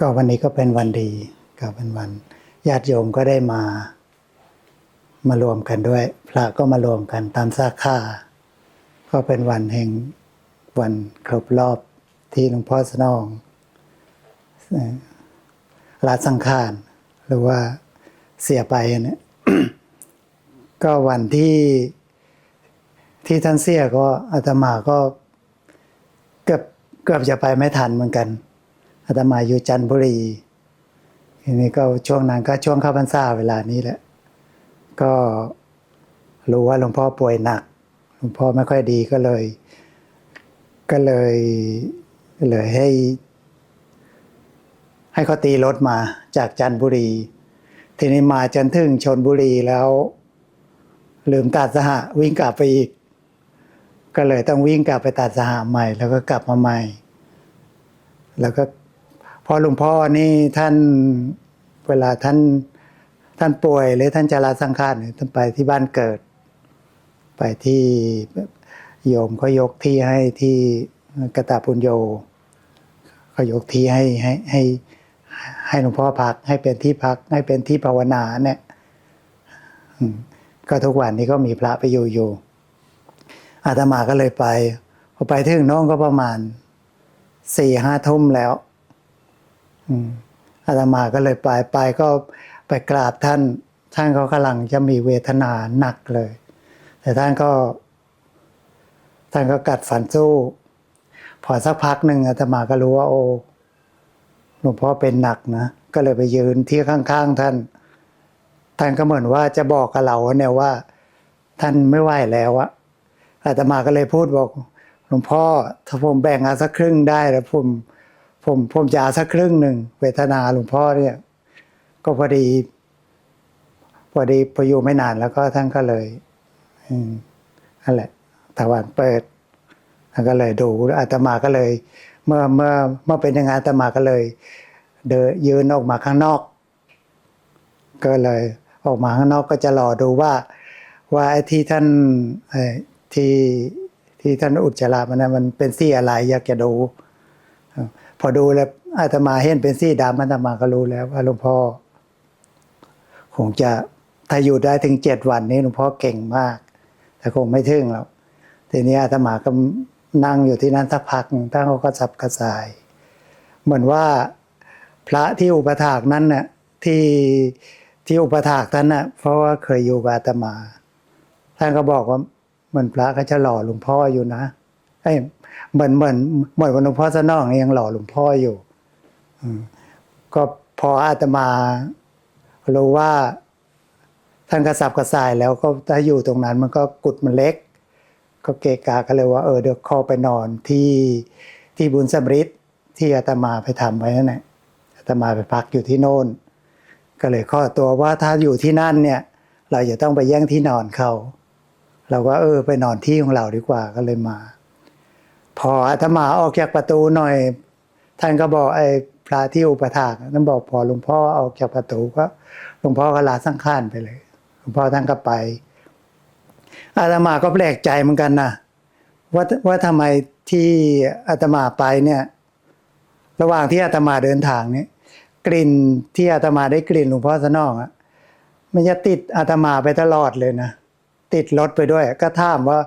ก็วันนี้ก็เป็นวันดีก็เป็นวันญาติโยมก็ได้มามารวมกันด้วย พระก็มารวมกันตามสาขาก็เป็นวันแห่งวันครบรอบที่หลวงพ่อสนองลาสังขารหรือว่าเสียไปเนี่ยก็วันที่ที่ท่านเสียก็อาตมาก็เกือบเกือบจะไปไม่ทันเหมือนกัน อาตมาอยู่จันทบุรีทีนี้ก็ช่วงนั้นก็ช่วงเข้าพรรษาเวลานี้แหละ ก็รู้ว่าหลวงพ่อป่วยหนัก หลวงพ่อไม่ค่อยดีก็เลย ก็เลยเลยให้ ให้เขาตีรถมาจากจันทบุรี ทีนี้มาจนถึงชนบุรีแล้ว ลืมตัดสหวิ่งกลับไปอีก ก็เลยต้องวิ่งกลับไปตัดสหใหม่ แล้วก็กลับมาใหม่ แล้วก็ พอหลวงพ่อนี่ท่านเวลาท่านท่านป่วยหรือท่านจะลาสังขารเนี่ยท่านไปที่บ้านเกิด ไปที่โยมเขายกที่ให้ที่กระตาปุญโยเขายกที่ให้ให้ให้ให้หลวงพ่อพัก ให้เป็นที่พัก ให้เป็นที่ภาวนาเนี่ยก็ทุกวันนี้ก็มีพระไปอยู่อยู่อาตมาก็เลยไปพอไปถึงน้องก็ประมาณสี่ห้าทุ่มแล้ว อาตมาก็เลยไปไปก็ไปกราบท่าน ท่านเขากำลังจะมีเวทนาหนักเลย แต่ท่านก็ ท่านก็กัดฟันสู้ พอสักพักหนึ่งอาตมาก็รู้ว่า โอ้หลวงพ่อเป็นหนักนะก็เลยไปยืนที่ข้างๆท่าน ท่านก็เหมือนว่าจะบอกกับเราเนี่ยว่า ท่านไม่ไหวแล้วอะอาตมาก็เลยพูดบอก หลวงพ่อถ้าผมแบ่งอาสักครึ่งได้แล้วผม ผมผมจะเอาสักครึ่งหนึ่งเวทนาหลวงพ่อเนี่ย ก็พอดี พอดีพออยู่ไม่นานแล้วก็ท่านก็เลยอนั่นแหละถวารเปิดท่านก็เลยดูอาตมาก็เลย เมื่อเมื่อเมื่อเป็นอยังไงอาตมาก็เลย เดินยืนออกมาข้างนอก ก็เลย ออกมาข้างนอกก็จะรอดูว่า ว่าไอ้ที่ท่านที่ที่ท่านอุจจาระมันนะมันเป็นสีอะไรอยากจะดู พอดูแล้วอาตมาเห็นเป็นสีดำอาตมาก็รู้แล้วว่าหลวงพ่อคงจะถ้าอยู่ได้ถึงเจ็ดวันนี้หลวงพ่อเก่งมาก แต่คงไม่ถึงหรอกทีนี้อาตมาก็นั่งอยู่ที่นั้นสักพักหนึ่งท่านเขาก็สับกระสาย เหมือนว่าพระที่อุปถากนั้นน่ะที่ที่อุปถากท่านน่ะ เพราะว่าเคยอยู่กับอาตมา ท่านก็บอกว่าเหมือนพระก็จะหล่อหลวงพ่ออยู่นะเอ้ย เหมือนเหมือนเหมือนว่าหลวงพ่อสนองยังหล่อหลวงพ่ออยู่ก็พออาตมารู้ว่าท่านกระสับกระส่ายแล้วก็ถ้าอยู่ตรงนั้นมันก็กุดมันเล็ก ก็เกกาก็เลยว่าเออเดี๋ยวข้าไปนอนที่ที่บุญสำริดที่อาตมาไปทำไว้นั่นแหละอาตมาไปพักอยู่ที่โน่น ก็เลยข้อตัวว่าถ้าอยู่ที่นั่นเนี่ย เราจะต้องไปแย่งที่นอนเขาเราก็เออไปนอนที่ของเราดีกว่าก็เลยมา พออาตมาออกจากประตูหน่อย ท่านก็บอกไอ้พระที่อุปถากท่นบอกพอหลวงพ่อออกจากประตูก็หลวงพ่อก็ลาสังขารไปเลยหลวงพ่อท่านก็ไป อาตมาก็แปลกใจเหมือนกันนะว่าว่าทำไมที่อาตมาไปเนี่ย ระหว่างที่อาตมาเดินทางเนี่ยกลิ่นที่อาตมาได้กลิ่นหลวงพ่อสนองอะมันจะติดอาตมาไปตลอดเลยนะติดรถไปด้วย ก็ถามว่า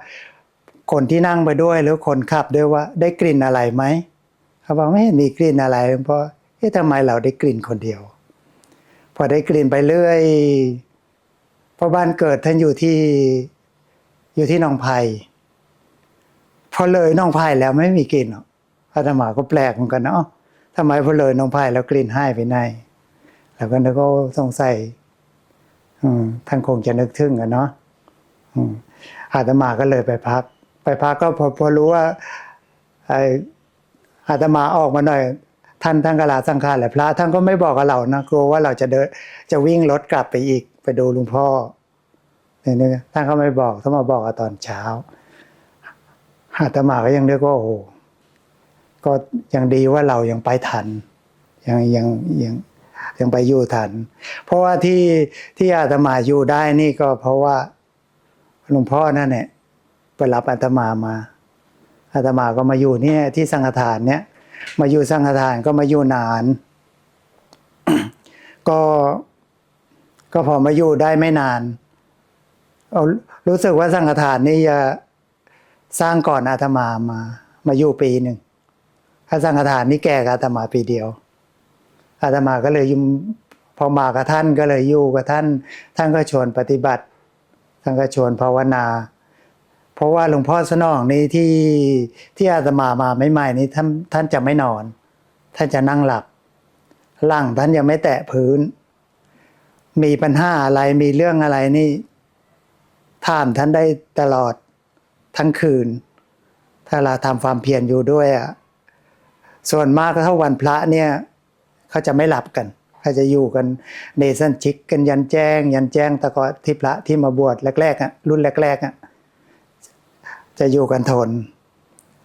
คนที่นั่งไปด้วยหรือคนขับด้วยว่าได้กลิ่นอะไรไหมเขาบอกไม่เห็นมีกลิ่นอะไรหลวงพ่อเอ๊ะทำไมเราได้กลิ่นคนเดียว พอได้กลิ่นไปเรื่อยพราะบ้านเกิดท่านอยู่ที่อยู่ที่หนองไผ่พอเลยหนองไผ่แล้วไม่มีกลิ่นหรอาตมาก็แปลกเหมือนกันเนาะทำไมพอเลยหนองไผ่แล้วกลิ่นหายไปไหนแล้วก็นึกก็สงสัยท่านคงจะนึกถึงกันเนาะอาตมาก็เลยไปพัก ไปพักก็พอพอรู้ว่าไออาตมาออกมาหน่อย ท่านท่านกลาสังขาแหละพระท่านก็ไม่บอกกับเรานะกลัวว่าเราจะเดินจะวิ่งรถกลับไปอีกไปดูลวงพ่อเนี่ยท่านก็ไม่บอกท่านมาบอกอตอนเช้าอาตมาก็ยังเรียกว่าโอ้โหก็ยังดีว่าเรายังไปทัน ยังยังยังยังไปอยู่ทัน เพราะว่าที่ที่อาตมาอยู่ได้นี่ก็เพราะว่าหลวงพ่อนั่นเนี่ย ไปรับอาตมามาอาตมาก็มาอยู่เนี่ยที่สังฆทานเนี่ย มาอยู่สังฆทานก็มาอยู่นาน ก็ก็พอมาอยู่ได้ไม่นานเอารู้สึกว่าสังฆทานนี่จะสร้างก่อนอาตมามา มาอยู่ปีหนึ่งพระสังฆทานนี่แก่กับอาตมาปีเดียว อาตมาก็เลยยุ่พอมากับท่านก็เลยอยู่กับท่าน ท่านก็ชวนปฏิบัติ ท่านก็ชวนภาวนา เพราะว่าหลวงพ่อสนองนี่ที่ที่อาตมามาใหม่ๆนี้ท่านท่านจะไม่นอน ท่านจะนั่งหลับหลังท่านยังไม่แตะพื้น มีปัญหาอะไรมีเรื่องอะไรนี่ถามท่านได้ตลอดทั้งคืน ถ้าเราทำความเพียรอยู่ด้วยอะส่วนมากถ้าวันพระเนี่ยเขาจะไม่หลับกันเขาจะอยู่กันเนสันชิกกันยันแจ้ง ยันแจ้งต่ก็ที่พระที่มาบวชแรกๆอะรุ่นแรกๆอะ จะอยู่กันทน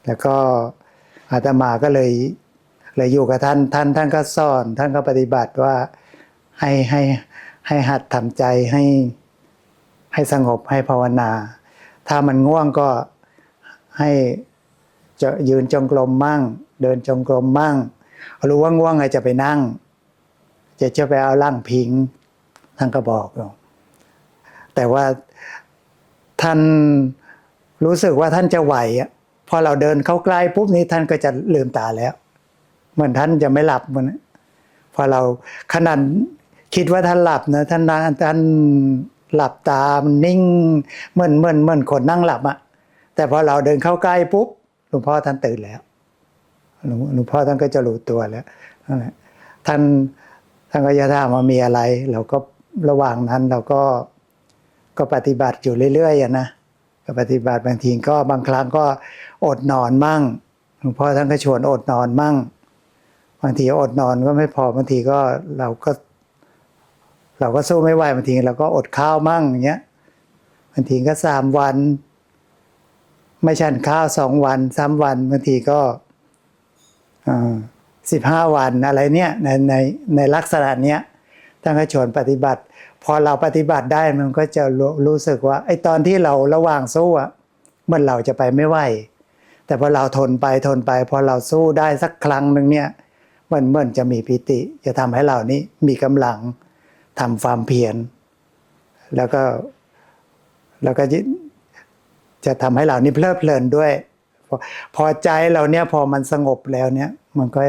แล้วก็อาตมาก็เลยเลยอยู่กับท่านท่านท่านก็สอน ท่านก็ปฏิบัติว่าให้ให้ให้หัดทำใจให้ให้สงบให้ภาวนา ถ้ามันง่วงก็ให้จะยืนจงกรมมั่ง เดินจงกรมมั่งรู้ว่าง่วงไงจะไปนั่ง จะจะไปเอาล่างพิงท่านก็บอกแต่ว่าท่าน รู้สึกว่าท่านจะไหวอะพอเราเดินเข้าใกล้ปุ๊บนี้ท่านก็จะลืมตาแล้ว เหมือนท่านจะไม่หลับมันพอเราขนาดคิดว่าท่านหลับนะท่านท่านหลับตามันนิ่งเหมือนเหมือนเหมือนคนนั่งหลับอะแต่พอเราเดินเข้าใกล้ปุ๊บหลวงพ่อท่านตื่นแล้วหลวงหลวงพ่อท่านก็จะรู้ตัวแล้วท่านท่านก็จะถามว่ามีอะไร เราก็ระหว่างนั้นเราก็ก็ปฏิบัติอยู่เรื่อยๆนะ ก็ปฏิบัติบางทีก็บางครั้งก็อดนอนมั่งหลวงพ่อท่านก็ชวนอดนอนมั่ง บางทีอดนอนก็ไม่พอบางทีก็เราก็ เราก็สู้ไม่ไหวบางทีเราก็อดข้าวมั่งอย่างเงี้ยบางทีก็สามวัน ไม่ฉันข้าวสองวันสามวันบางทีก็สิบห้าวันอะไรเนี้ยในในในลักษณะเนี้ยท่านก็ชวนปฏิบัติ พอเราปฏิบัติได้มันก็จะรู้รู้สึกว่าไอ้ตอนที่เราระหว่างสู้อะมันเราจะไปไม่ไหวแต่พอเราทนไปทนไป พอเราสู้ได้สักครั้งหนึ่งเนี่ยมันเหมือนจะมีปิติ จะทำให้เรานี้มีกำลังทำความเพียรแล้วก็แล้วก็จะทำให้เรานี่เพลิดเพลินด้วย พอใจเราเนี่ยพอมันสงบแล้วเนี่ย มันก็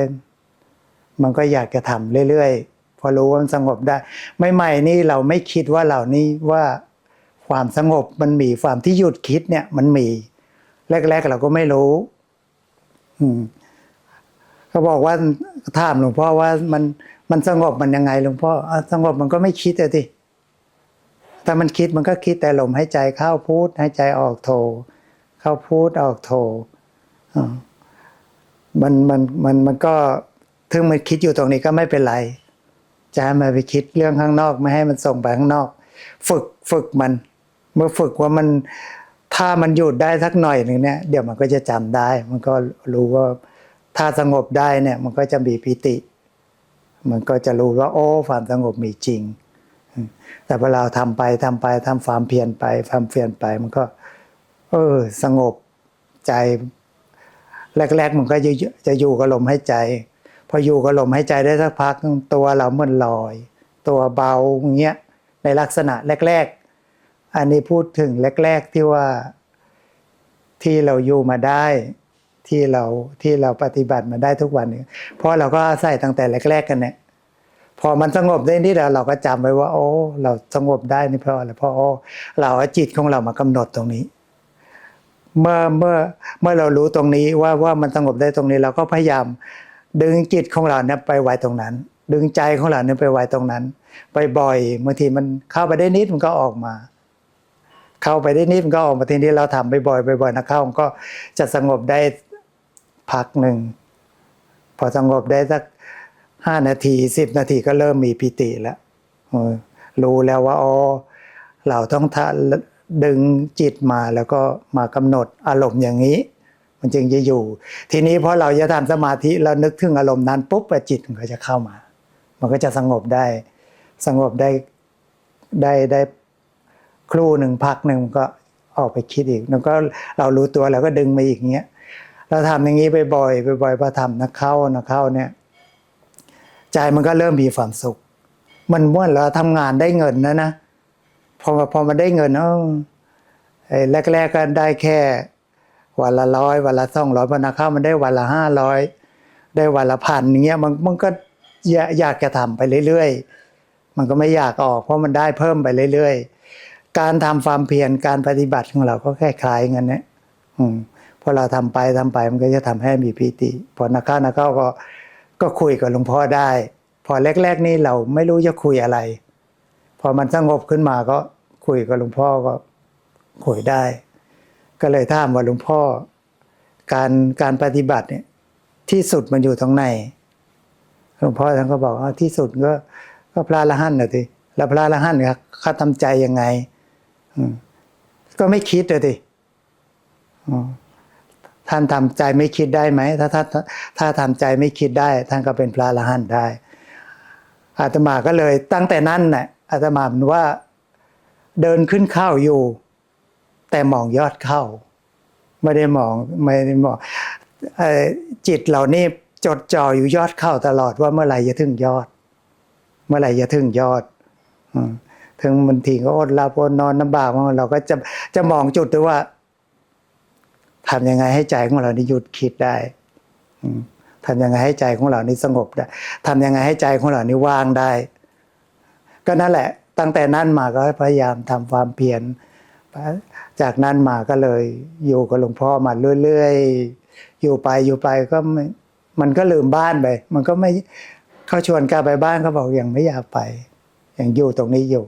มันก็อยากจะทำเรื่อยๆ พอรู้ว่ามันสงบได้ไม่ใหม่ๆนี่เราไม่คิดว่าเหล่านี้ว่าความสงบมันมีความที่หยุดคิดเนี่ยมันมี แรก ๆ เราก็ไม่รู้ อืมเขาบอกว่าถามหลวงพ่อว่ามันมันสงบมันยังไงหลวงพ่อสงบมันก็ไม่คิดอะทีถ้ามันคิดมันก็คิดแต่ลมหายใจเข้าพูดหายใจออกโท เข้าพูดออกโทมันมันมันมันก็ถึงมันคิดอยู่ตรงนี้ก็ไม่เป็นไร จะให้มันไปคิดเรื่องข้างนอกไม่ให้มันส่งไปข้างนอก ฝึกฝึกมัน เมื่อฝึกว่ามันถ้ามันหยุดได้สักหน่อยหนึ่งเนี่ย เดี๋ยวมันก็จะจำได้ มันก็รู้ว่าถ้าสงบได้เนี่ย มันก็จะมีปิติ มันก็จะรู้ว่า โอ้ความสงบมีจริง แต่พอเราทำไปทำไปทำความเพียรไปความเพียรไป มันก็ เออ สงบใจ แรก ๆ มันก็จะจะอยู่กับลมใหายใจ พออยู่กับลมหายใจได้สักพักตัวเราเหมือนลอย ตัวเบาอย่างเงี้ยในลักษณะแรก ๆ อันนี้พูดถึงแรก ๆที่ว่าที่เราอยู่มาได้ที่เราที่เราปฏิบัติมาได้ทุกวันนี้เพราะเราก็อาศัยตั้งแต่แรก ๆ กันเนี่ยพอมันสงบได้นิดเดียวเราก็จำไว้ว่า โอ้เราสงบได้นี่เพราะอะไรเพราะโอ้เราเอาจิตของเรามากำหนดตรงนี้ เมื่อเมื่อเมื่อเรารู้ตรงนี้ว่าว่ามันสงบได้ตรงนี้ เราก็พยายาม ดึงจิตของเราเนี่ยไปไว้ตรงนั้น ดึงใจของเราเนี่ยไปไว้ตรงนั้นไปบ่อยบางทีมันเข้าไปได้นิดมันก็ออกมา เข้าไปได้นิดมันก็ออกมาทีนี้เราทำไปบ่อยบ่อยนะเข้ามันก็จะสงบได้พักหนึ่งพอสงบได้สักห้านาทีสิบนาทีก็เริ่มมีปิติแล้วรู้แล้วว่าอ๋อเราต้องทะดึงจิตมาแล้วก็มากำหนดอารมณ์อย่างนี้ มันจึงจะอยู่ ทีนี้พอเราจะทำสมาธิเรานึกถึงอารมณ์นั้นปุ๊บจิตมันก็จะเข้ามา มันก็จะสงบได้ สงบได้ได้ได้ครู่หนึ่งพักหนึ่งก็ออกไปคิดอีก แล้วก็เรารู้ตัวแล้วก็ดึงมาอีกเงี้ยเราทำอย่างนี้บ่อยๆบ่อยๆพอทำนักเข้านักเข้าเนี่ย ใจมันก็เริ่มมีความสุข มันเมื่อเราทำงานได้เงินนะนะพอพอมาได้เงินเออไอ้แรกๆก็ได้แค่ วันละร้อยวันละสองร้อยพอนาเข้ามันได้วันละห้าร้อยได้วันละพันอย่างเงี้ยมันมันก็อยากอยากจะทำไปเรื่อยๆ มันก็ไม่อยากออก เพราะมันได้เพิ่มไปเรื่อยๆ การทำความเพียรการปฏิบัติของเราก็คล้ายๆกันเนี่ยอืมพอเราทำไปทำไปมันก็จะทำให้มีปีติพอนักข้านักข้าก็ก็คุยกับหลวงพ่อได้ พอแรก ๆ นี่เราไม่รู้จะคุยอะไร พอมันสงบขึ้นมาก็คุยกับหลวงพ่อก็คุยได้ ก็เลยถามว่าหลวงพ่อ การการปฏิบัติเนี่ยที่สุดมันอยู่ตรงไหนหลวงพ่อท่านก็บอกว่าที่สุดก็ก็พระละหันน่ะทีแล้วพระละหันเนี่ยเขาทำใจยังไงอืก็ไม่คิดเลยทีท่านทำใจไม่คิดได้ไหมถ้าถ้าถ้าถ้าทำใจไม่คิดได้ ท่านก็เป็นพระละหันได้อาตมาก็เลยตั้งแต่นั้นน่ะอาตมาว่าเดินขึ้นเข้าอยู่ แต่มองยอดเข้า ไม่ได้มองไม่ได้มองจิตเหล่านี้จดจ่ออยู่ยอดเข้าตลอดว่าเมื่อไหร่จะถึงยอด เมื่อไหร่จะถึงยอดอถึงบางทีก็อดลับอดนอนลำบากมาเราก็จะจะมองจุดด้วยว่าทำยังไงให้ใจของเรานี่หยุดคิดได้ทำยังไงให้ใจของเรานี่สงบได้ทำยังไงให้ใจของเรานี่ว่างได้ ก็นั่นแหละ ตั้งแต่นั้นมาก็พยายามทำความเพียร จากนั้นมาก็เลยอยู่กับหลวงพ่อมาเรื่อยๆ อยู่ไปอยู่ไปก็ม,มันก็ลืมบ้านไป มันก็ไม่เขาชวนกลับไปบ้านเขาบอกอยังไม่อยากไปยังอยู่ตรงนี้อยู่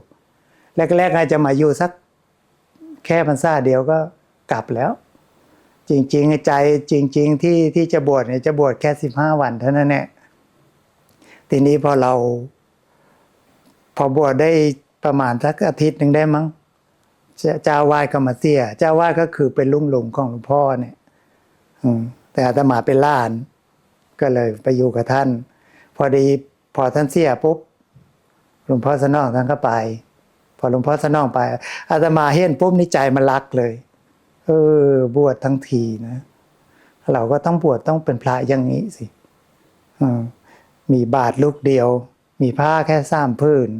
แรกๆอาจจะมาอยู่สักแค่พรรษาเดียวก็กลับแล้ว จริง ๆ ใจจริง ๆ ที่ที่จะบวชเนี่ยจะบวชแค่สิบห้าวันเท่านั้นแหละทีนี้พอเรา พอบวชได้ประมาณสักอาทิตย์หนึ่งได้มั้ง เจ้าวาดก็มาเสียเจ้าวาดก็คือเป็นลุงหลงของหลวงพ่อเนี่ยอืมแต่อาตมาเป็นล้าน ก็เลยไปอยู่กับท่าน พอดีพอท่านเสียปุ๊บหลวงพ่อสนองท่านก็ไป พอหลวงพ่อสนองไปอาตมาเห็นปุ๊บนี่ใจมันรักเลย เออบวชทั้งทีนะเราก็ต้องบวชต้องเป็นพระอย่างนี้สิมีบาทลูกเดียว มีผ้าแค่สามผืน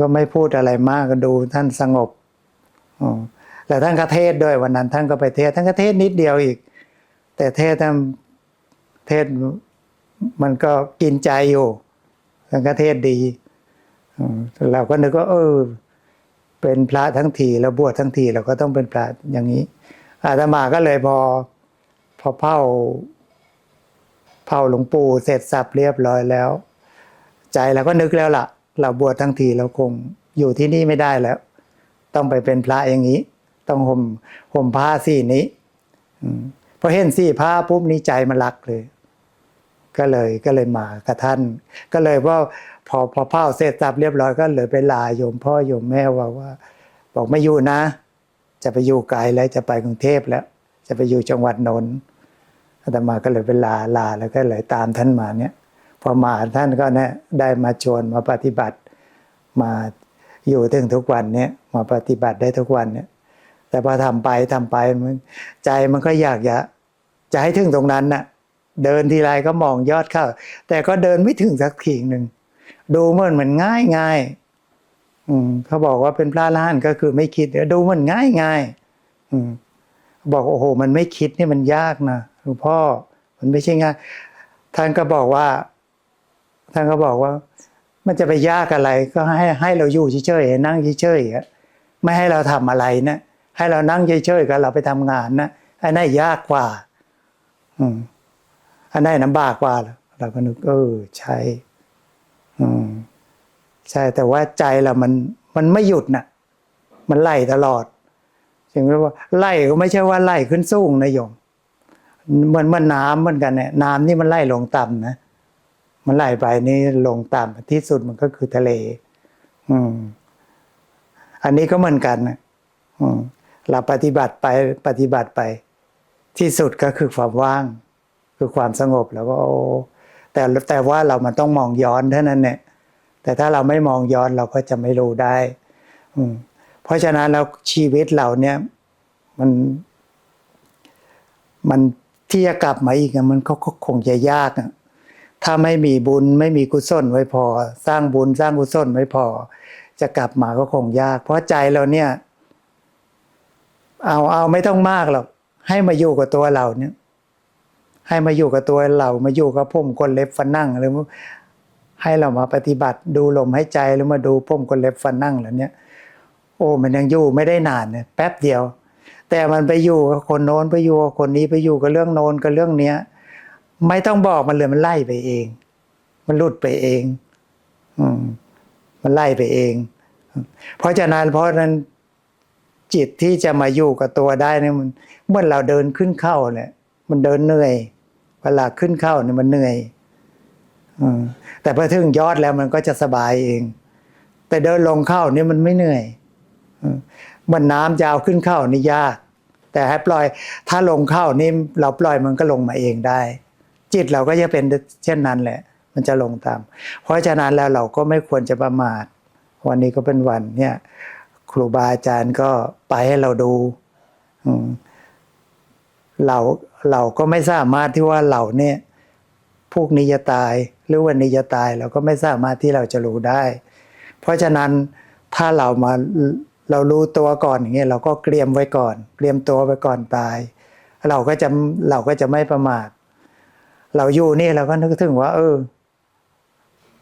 ก็ไม่พูดอะไรมากก็ดูท่านสงบ แต่ท่านก็เทศด้วยวันนั้น ท่านก็ไปเทศท่านก็เทศนิดเดียวอีก แต่เทศท่านเทศมันก็กินใจอยู่ท่านก็เทศดีเราก็นึกว่าเออ เป็นพระทั้งทีแล้วบวชทั้งทีเราก็ต้องเป็นพระอย่างนี้ อาตมาก็เลยพอพอเผาเผาหลวงปู่เสร็จสับเรียบร้อยแล้ว ใจเราก็นึกแล้วล่ะ เราบวชทั้งทีเราคงอยู่ที่นี่ไม่ได้แล้ว ต้องไปเป็นพระอย่างนี้ ต้องห่มห่มผ้าสีนี้พอเห็นสีผ้าปุ๊บนี้ใจมันรักเลย ก็เลยก็เลยมากับท่าน ก็เลยว่าพอพอเผาเสร็จสับเรียบร้อยก็เลยไปลาโยมพ่อโยมแม่ว่าว่า บอกไม่อยู่นะ จะไปอยู่ไกลแล้วจะไปกรุงเทพแล้ว จะไปอยู่จังหวัดนนท์อาตมาก็เลยไปลาลาแล้วก็เลยตามท่านมาเนี่ยพอมาท่านก็เนี่ยได้มาชวนมาปฏิบัติมา อยู่ถึงทุกวันเนี้ยมาปฏิบัติได้ทุกวันเนี่ย แต่พอทำไปทำไปมันใจมันก็อยากจะจะให้ถึงตรงนั้นน่ะ เดินทีไรก็มองยอดเข้า แต่ก็เดินไม่ถึงสักทีหนึ่งดูเหมือนมันง่ายง่ายอืมเขาบอกว่าเป็นพระล้านก็คือไม่คิดดูมันง่ายง่ายอืมบอกโอ้โห มันไม่คิดนี่มันยากนะหลวงพ่อมันไม่ใช่ง่ายท่านก็บอกว่าท่านก็บอกว่า มันจะไปยากอะไรก็ให้ให้เราอยู่เฉยๆนั่งเฉยๆไม่ให้เราทำอะไรนะให้เรานั่งเฉยๆก็เราไปทำงานนะอันนั้นยากกว่า อืมอันนั้นลำบากกว่าเราก็นึกเออใช่อืมใช่แต่ว่าใจเรามันมันไม่หยุดน่ะ มันไล่ตลอดถึงเรียกว่าไล่ก็ไม่ใช่ว่าไล่ขึ้นสูงนะโยมมือนมันน้ำเหมือนกันเนี่ยน้ำนี่มันไล่ลงต่ำนะ มันไหลไปนี่ลงต่ำที่สุดมันก็คือทะเล อืม อันนี้ก็เหมือนกันนะอืมเราปฏิบัติไปปฏิบัติไป ที่สุดก็คือความว่าง คือความสงบแล้วก็โอ้แต่แต่ว่าเรามันต้องมองย้อนเท่านั้นเนี่ยแต่ถ้าเราไม่มองย้อนเราก็จะไม่รู้ได้ อืม เพราะฉะนั้นแล้วชีวิตเราเนี่ย มัน มันที่จะกลับมาอีกมันก็คงจะยากอะ ถ้าไม่มีบุญไม่มีกุศลไว้พอ สร้างบุญสร้างกุศลไว้พอ จะกลับมาก็คงยาก เพราะใจเราเนี่ย เอาเอาไม่ต้องมากหรอกให้มาอยู่กับตัวเราเนี่ย ให้มาอยู่กับตัวเรามาอยู่กับผมคนเล็บฟันนั่งหรือให้เรามาปฏิบัติดูลมให้ใจหรือมาดูผมคนเล็บฟันนั่งแล้วเนี่ยโอ้มันยังอยู่ไม่ได้นานเนี่ยแป๊บเดียว แต่มันไปอยู่กับคนโน้นไปอยู่กับคนนี้ไปอยู่กับเรื่องโน้นกับเรื่องเนี้ย ไม่ต้องบอกมันเลยมันไล่ไปเอง มันหลุดไปเอง อืม มันไล่ไปเอง เพราะฉะนั้นเพราะนั้นจิตที่จะมาอยู่กับตัวได้เนี่ยมันเมื่อเราเดินขึ้นเข้าเนี่ย มันเดินเหนื่อย เวลาขึ้นเข้าเนี่ยมันเหนื่อยอืมแต่พอถึงยอดแล้วมันก็จะสบายเอง แต่เดินลงเข้านี่มันไม่เหนื่อยอมันน้ำจะเอาขึ้นเข้านี่ยาก แต่ให้ปล่อย ถ้าลงเข้านี่เราปล่อยมันก็ลงมาเองได้ จิตเราก็จะเป็นเช่นนั้นแหละ มันจะลงตาม เพราะฉะนั้นแล้วเราก็ไม่ควรจะประมาท วันนี้ก็เป็นวันเนี่ยครูบาอาจารย์ก็ไปให้เราดูเราเราก็ไม่สามารถที่ว่าเราเนี่ยพวกนี้จะตายหรือวันนี้จะตายเราก็ไม่สามารถที่เราจะรู้ได้ เพราะฉะนั้นถ้าเรามาเรารู้ตัวก่อนอย่างเงี้ยเราก็เตรียมไว้ก่อน เตรียมตัวไว้ก่อนตาย เราก็จะเราก็จะไม่ประมาท เราอยู่นี่เราก็นึกถึงว่า เออ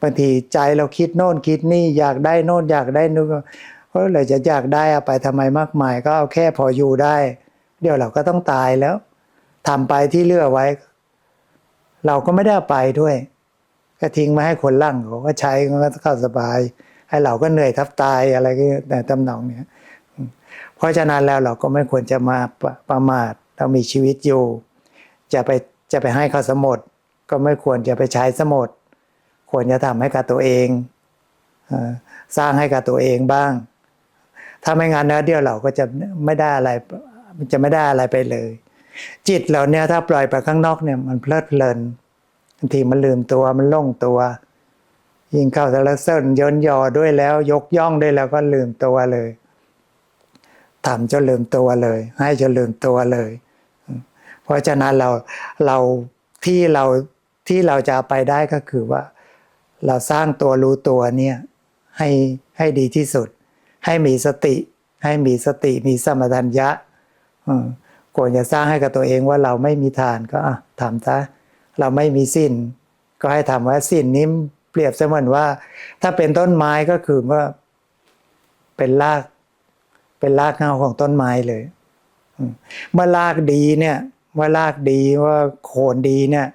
บางทีใจเราคิดโน่นคิดนี่อยากได้โน่นอยากได้นู่นเพราะเราจะอยากได้เอาไปทำไมมากมาย ก็เอาแค่พออยู่ได้ เดี๋ยวเราก็ต้องตายแล้วทำไปที่เลือกไว้ เราก็ไม่ได้ไปด้วย ก็ทิ้งมาให้คนล่างเขาก็ใช้ก็เข้าสบาย ให้เราก็เหนื่อยทับตายอะไรก็แต่ตำหนองเนี้ยเพราะฉะนั้นแล้วเราก็ไม่ควรจะมาประประมาทเรามีชีวิตอยู่ จะไป จะไปให้เขาสมดก็ไม่ควรจะไปใช้สมดควรจะทำให้กับตัวเองสร้างให้กับตัวเองบ้าง ถ้าไม่งั้นนะเดี๋ยวเราก็จะไม่ได้อะไรจะไม่ได้อะไรไปเลย จิตเราเนี่ยถ้าปล่อยไปข้างนอกเนี่ยมันเพลิดเพลินบางทีมันลืมตัวมันล่องตัว ยิ่งเข้าสารเสริญย้อนยอด้วยแล้ว ยกย่องด้วยแล้วก็ลืมตัวเลยทำจนลืมตัวเลย ให้จนลืมตัวเลย เพราะฉะนั้นเราเราที่เราที่เราจะไปได้ก็คือว่า เราสร้างตัวรู้ตัวเนี่ยให้ให้ดีที่สุด ให้มีสติ ให้มีสติมีสมถัญญะอควรจะสร้างให้กับตัวเองว่าเราไม่มีทานก็อะทำซะเราไม่มีสิ้น ก็ให้ทำว่าสิ้นนี้เปรียบเสมือนว่า ถ้าเป็นต้นไม้ก็คือว่าเป็นราก เป็นรากเงาของต้นไม้เลยเมื่อรากดีเนี่ย เมื่อรากดีว่าโคนดีเนี่ย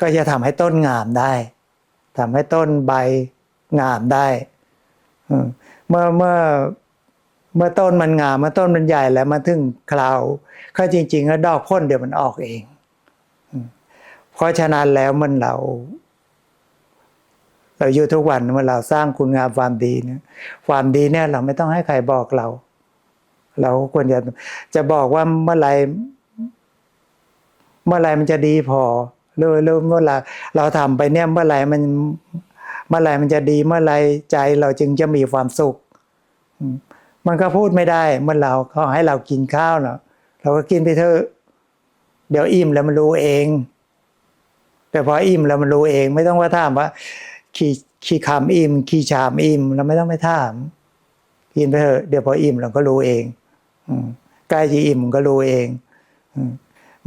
ก็จะทำให้ต้นงามได้ทำให้ต้นใบงามได้เมื่อเมื่อเมื่อต้นมันงามเมื่อต้นมันใหญ่แล้วมาถึงคราวก็จริงๆแล้วดอกพ่นเดี๋ยวมันออกเอง เพราะฉะนั้นแล้วมันเรา เราอยู่ทุกวันเมื่อเราสร้างคุณงามความดีเนี่ยความดีเนี่ยเราไม่ต้องให้ใครบอกเรา เราควรจะจะบอกว่าเมื่อไหร เมื่อไรมันจะดีพอหรือหรือเมื่อไหรเราทำไปเนี่ยเมื่อไรมันเมื่อไรมันจะดีเมื่อไหรใจเราจึงจะมีความสุข มันก็พูดไม่ได้เมื่อเราเขาให้เรากินข้าวเนาะเราก็กินไปเถอะเดี๋ยวอิ่มแล้วมันรู้เอง แต่พออิ่มแล้วมันรู้เอง ไม่ต้องว่าถามว่าขี้ขี้คำอิ่มขี้ชามอิ่มเราไม่ต้องไปถามกินไปเถอะเดี๋ยวพออิ่มเราก็รู้เองอืใกล้จะอิ่มก็รู้เอง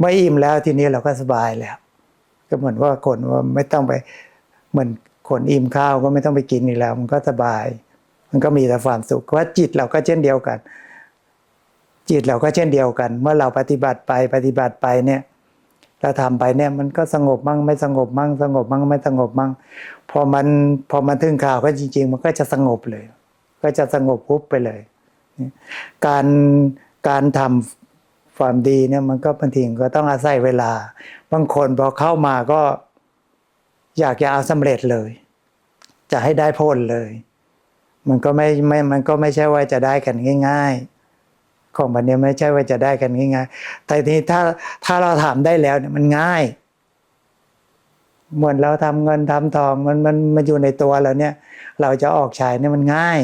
อืมเมื่ออิ่มแล้วทีนี้เราก็สบายแล้ว ก็เหมือนว่าคนว่าไม่ต้องไปเหมือนคนอิ่มข้าวก็ไม่ต้องไปกินอีกแล้ว มันก็สบาย มันก็มีแต่ความสุขว่าจิตเราก็เช่นเดียวกัน จิตเราก็เช่นเดียวกัน เมื่อเราปฏิบัติไปปฏิบัติไปเนี่ยเราทำไปเนี่ยมันก็สงบมั่งไม่สงบมั่งสงบมั่งไม่สงบมั่งพอมันพอมันถึงข่าวก็จริง ๆ มันก็จะสงบเลย ก็จะสงบปุ๊บไปเลย การการทำ ความดีเนี่ยมันก็บางทีก็ต้องอาศัยเวลา บางคนพอเข้ามาก็อยากจะเอาสำเร็จเลย จะให้ได้ผลเลย มันก็ไม่ไม่มันก็ไม่ใช่ว่าจะได้กันง่าย ๆ ของบันนี้ไม่ใช่ว่าจะได้กันง่ายๆแต่ทีนี้ถ้าถ้าเราทำได้แล้วเนี่ยมันง่ายเหมือนเราทำเงินทำทองมันมันมันอยู่ในตัวเราเนี่ย เราจะออกใช้เนี่ยมันง่าย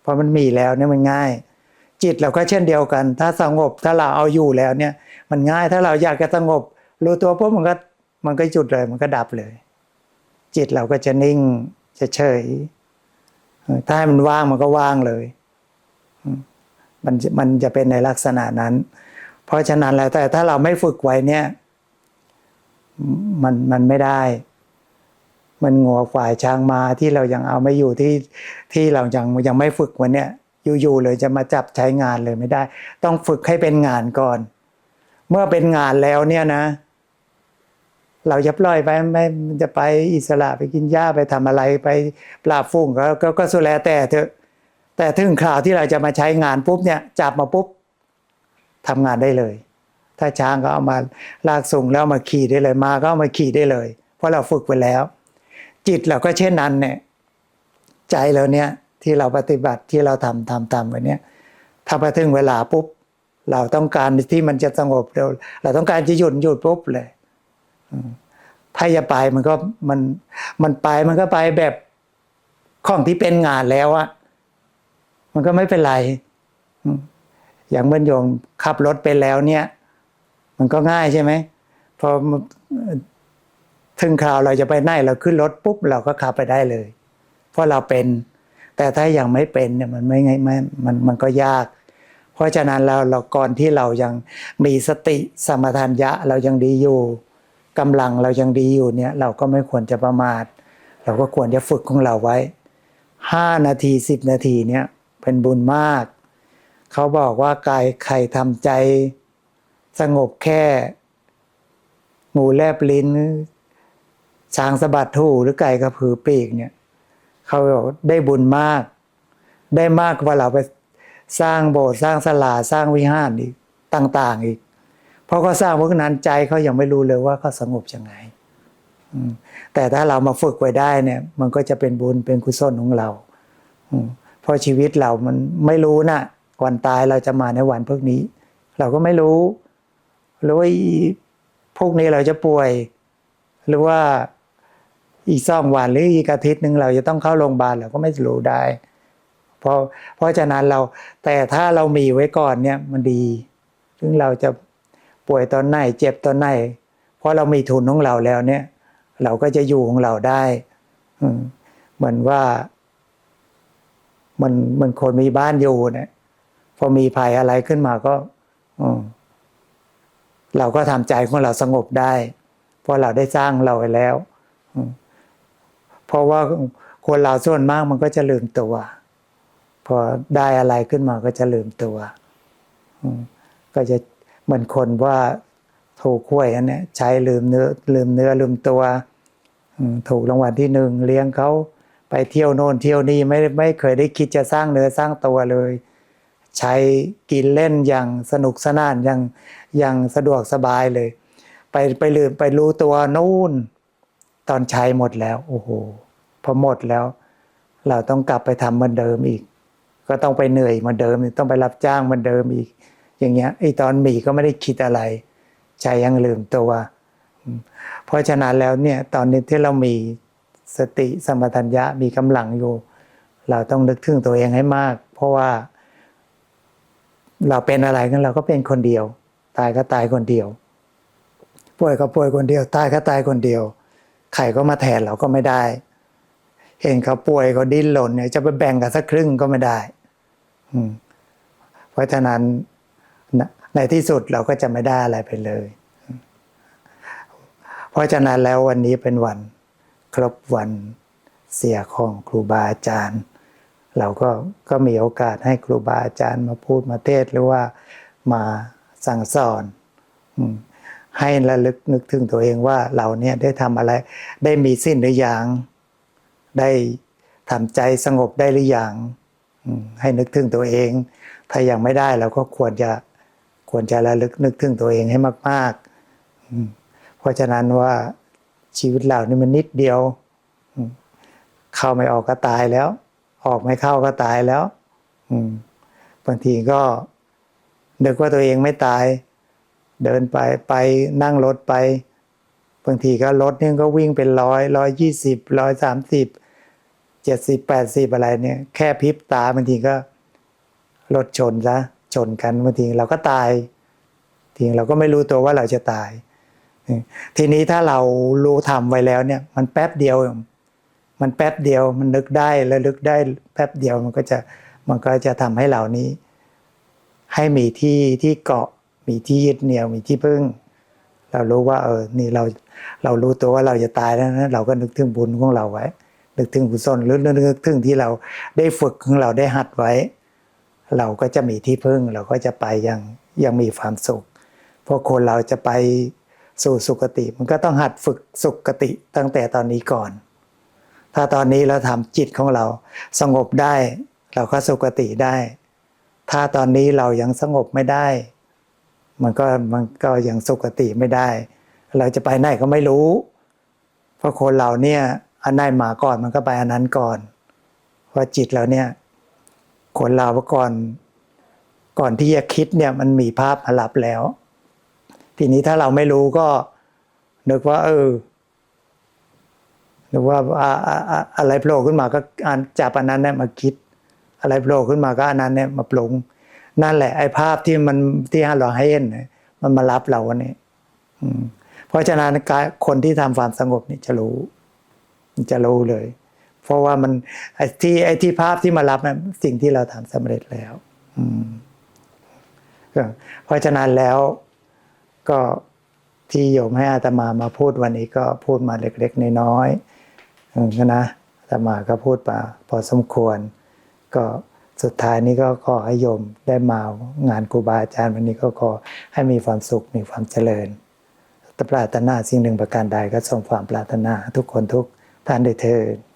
เพราะมันมีแล้วเนี่ยมันง่าย จิตเราก็เช่นเดียวกัน ถ้าสงบถ้าเราเอาอยู่แล้วเนี่ย มันง่ายถ้าเราอยากจะสงบ รู้ตัวปุ๊บมันก็มันก็จุดเลยมันก็ดับเลย จิตเราก็จะนิ่งจะเฉยถ้าให้มันว่างมันก็ว่างเลยมันมันจะเป็นในลักษณะนั้น เพราะฉะนั้นแล้วแต่ถ้าเราไม่ฝึกไว้เนี่ย มันมันไม่ได้ มันงัวฝ่ายช้างมาที่เรายังเอาไม่อยู่ที่ที่เรายังยังไม่ฝึกวันเนี้ย อยู่ๆเลยจะมาจับใช้งานเลยไม่ได้ ต้องฝึกให้เป็นงานก่อน เมื่อเป็นงานแล้วเนี่ยนะ เราจะปล่อยไปไม่มันจะไปอิสระไปกินหญ้าไปทำอะไรไปปราบฟุ้งก็ก็ก็สุแลแต่เถอะแต่ถึงคราวที่เราจะมาใช้งานปุ๊บเนี่ยจับมาปุ๊บทำงานได้เลย ถ้าช้างก็เอามาลากส่งแล้วมาขี่ได้เลยมาก็เอามาขี่ได้เลย เพราะเราฝึกไปแล้ว จิตเราก็เช่นนั้นเนี่ยใจเราเนี่ย ที่เราปฏิบัติที่เราทำทำทำไปเนี่ยถ้าพอถึงเวลาปุ๊บ เราต้องการที่มันจะสงบเราเราต้องการจะหยุดหยุดปุ๊บเลยถ้าจะไปมันก็มันมันไปมันก็ไปแบบของที่เป็นงานแล้วอะมันก็ไม่เป็นไรอย่างเมื่อโยมขับรถไปแล้วเนี่ย มันก็ง่ายใช่ไหมพอถึงคราวเราจะไปไหนเราขึ้นรถปุ๊บเราก็ขับไปได้เลย เพราะเราเป็น แต่ถ้ายังไม่เป็นเนี่ยมันไม่ไงไม่มันมันก็ยาก เพราะฉะนั้นเราเราก่อนที่เรายังมีสติสมทัญญะเรายังดีอยู่กำลังเรายังดีอยู่เนี่ยเราก็ไม่ควรจะประมาท เราก็ควรจะฝึกของเราไว้ห้านาทีสิบนาทีเนี่ยเป็นบุญมาก เขาบอกว่ากายใครทำใจสงบแค่งูแลบลิ้นช้างสะบัดถูหรือไก่กระพือปีกเนี่ย เขาบอกได้บุญมาก ได้มากกว่าเราไปสร้างโบสถ์สร้างศาลาสร้างวิหารอีกต่าง ๆ อีก เพราะเขาสร้างพวกนั้นใจเขายังไม่รู้เลยว่าเขาสงบยังไงแต่ถ้าเรามาฝึกไว้ได้เนี่ย มันก็จะเป็นบุญเป็นกุศลของเราเพราะชีวิตเรามันไม่รู้นะวันตายเราจะมาในวันพวกนี้ เราก็ไม่รู้ หรือว่าพวกนี้เราจะป่วย หรือว่า อีกสองวันหรืออีกอาทิตย์หนึ่งเราจะต้องเข้าโรงพยาบาลเราก็ไม่รู้ได้เพราะเพราะฉะนั้นเราแต่ถ้าเรามีไว้ก่อนเนี่ยมันดีถึงเราจะป่วยตอนไหนเจ็บตอนไหนเพราะเรามีทุนของเราแล้วเนี่ย เราก็จะอยู่ของเราได้อืเหมือนว่า มันมันคนมีบ้านอยู่เนี่ยพอมีภัยอะไรขึ้นมาก็อืเราก็ทำใจของเราสงบได้ เพราะเราได้สร้างเราไว้แล้วอื เพราะว่าคนเราส่วนมากมันก็จะลืมตัว พอได้อะไรขึ้นมาก็จะลืมตัว ก็จะเหมือนคนว่าถูกหวยอันนี้ใช้ลืมเนื้อลืมเนื้อลืมตัว ถูกรางวัลที่หนึ่งเลี้ยงเขาไปเที่ยวโน่นเที่ยวนี่ไม่ไม่เคยได้คิดจะสร้างเนื้อสร้างตัวเลย ใช้กินเล่นอย่างสนุกสนานอย่างอย่างสะดวกสบายเลย ไปไปลืมไปรู้ตัวนู่น ตอนใช้หมดแล้ว โอ้โหพอหมดแล้ว เราต้องกลับไปทำเหมือนเดิมอีก ก็ต้องไปเหนื่อยเหมือนเดิมต้องไปรับจ้างเหมือนเดิมอีก อย่างเงี้ยไอ้ตอนมีก็ไม่ได้คิดอะไรใจยังลืมตัว เพราะฉะนั้นแล้วเนี่ยตอนนี้ที่เรามีสติสมปทัญญะมีกำลังอยู่ เราต้องนึกถึงตัวเองให้มาก เพราะว่า เราเป็นอะไรกันเราก็เป็นคนเดียว ตายก็ตายคนเดียวป่วยก็ป่วยคนเดียว ตายก็ตายคนเดียว ใครก็มาแทนเราก็ไม่ได้ เห็นเขาป่วยเขาดิ้นหล่นเนี่ยจะไปแบ่งกันสักครึ่งก็ไม่ได้เพราะฉะนั้นในที่สุดเราก็จะไม่ได้อะไรไปเลย เพราะฉะนั้นแล้ววันนี้เป็นวัน ครบวันเสียของครูบาอาจารย์ เราก็ก็มีโอกาสให้ครูบาอาจารย์มาพูดมาเทศหรือว่ามาสั่งสอน อืม ให้ระลึกนึกถึงตัวเองว่าเราเนี่ยได้ทำอะไร ได้มีสิ้นหรือยัง ได้ทำใจสงบได้หรือยังให้นึกถึงตัวเอง ถ้ายังไม่ได้เราก็ควรจะควรจะระลึกนึกถึงตัวเองให้มากๆเพราะฉะนั้นว่าชีวิตเรานี่มันนิดเดียว เข้าไม่ออกก็ตายแล้ว ออกไม่เข้าก็ตายแล้วบางทีก็นึกว่าตัวเองไม่ตาย เดินไปไปนั่งรถไป บางทีก็รถเนี่ยก็วิ่งเป็นร้อยร้อยยี่สิบร้อยสามสิบเจ็ดสิบแปดสิบอะไรเนี่ย แค่พริบตาบางทีก็รถชนซะชนกันบางทีเราก็ตายทีเราก็ไม่รู้ตัวว่าเราจะตาย ทีนี้ถ้าเรารู้ทำไว้แล้วเนี่ย มันแป๊บเดียว มันแป๊บเดียวมันนึกได้แล้วลึกได้แป๊บเดียวมันก็จะมันก็จะทำให้เรานี้ ให้มีที่ที่เกาะ มีที่ยึดเหนี่ยวมีที่พึ่ง เรารู้ว่าเออนี่เราเรารู้ตัวว่าเราจะตายแล้วนะเราก็นึกถึงบุญของเราไว้ นึกถึงกุศลหรือนึกถึงที่เราได้ฝึกของเราได้หัดไว้ เราก็จะมีที่พึ่งเราก็จะไปยังยังมีความสุขพราะคนเราจะไปสู่สุคติ มันก็ต้องหัดฝึกสุคติตั้งแต่ตอนนี้ก่อน ถ้าตอนนี้เราทำจิตของเราสงบได้ เราก็สุคติได้ ถ้าตอนนี้เรายังสงบไม่ได้ มันก็มันก็ยังสุคติไม่ได้ เราจะไปไหนก็ไม่รู้ เพราะคนเราเนี่ยอันไหนมาก่อนมันก็ไปอันนั้นก่อนเพราะจิตเราเนี่ยคนเราเมื่อก่อนก่อนที่จะคิดเนี่ยมันมีภาพมารับแล้ว ทีนี้ถ้าเราไม่รู้ก็นึกว่า เออนึกว่าอ่าอ่าอะไรโผล่ขึ้นมาก็อ่านจับอันนั้นเนี่ยมาคิด อะไรโผล่ขึ้นมาก็อันนั้นเนี่ยมาปรุง นั่นแหละ ไอ้ภาพที่มันที่เราให้เห็นเนี่ยมันมารับเราวันนี้เพราะฉะนั้นการคนที่ทำความสงบนี่จะรู้ จะรู้เลย เพราะว่ามันไอ้ที่ไอ้ที่ภาพที่มารับนั้นสิ่งที่เราทำสำเร็จแล้วเพราะฉะนั้นแล้วก็ที่โยมให้อาตมามาพูดวันนี้ก็พูดมาเล็กๆน้อยๆนะอาตมาก็พูดมาพอสมควรก็ สุดท้ายนี้ก็ขอให้โยมได้มางานครูบาอาจารย์วันนี้ก็ขอให้มีความสุขมีความเจริญตปรารถนาสิ่งหนึ่งประการใดก็ส่งความปรารถนาทุกคนทุกท่านได้เทิน